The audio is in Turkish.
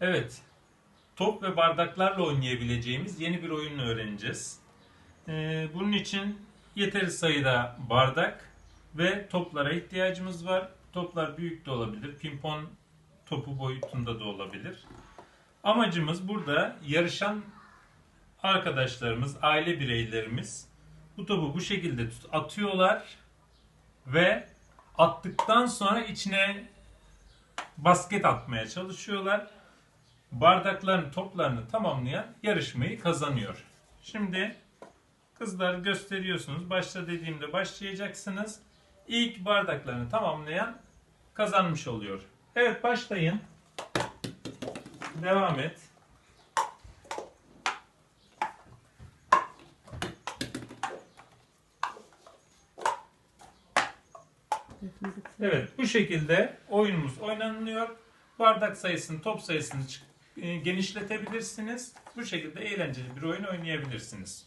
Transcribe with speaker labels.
Speaker 1: Evet. Top ve bardaklarla oynayabileceğimiz yeni bir oyun öğreneceğiz. Ee, bunun için yeteri sayıda bardak ve toplara ihtiyacımız var. Toplar büyük de olabilir. Pimpon topu boyutunda da olabilir. Amacımız burada yarışan arkadaşlarımız, aile bireylerimiz bu topu bu şekilde tut- atıyorlar ve attıktan sonra içine basket atmaya çalışıyorlar. Bardakların toplarını tamamlayan yarışmayı kazanıyor. Şimdi kızlar gösteriyorsunuz. Başla dediğimde başlayacaksınız. İlk bardaklarını tamamlayan kazanmış oluyor. Evet başlayın. Devam et. Evet bu şekilde oyunumuz oynanılıyor. Bardak sayısını, top sayısını genişletebilirsiniz. Bu şekilde eğlenceli bir oyun oynayabilirsiniz.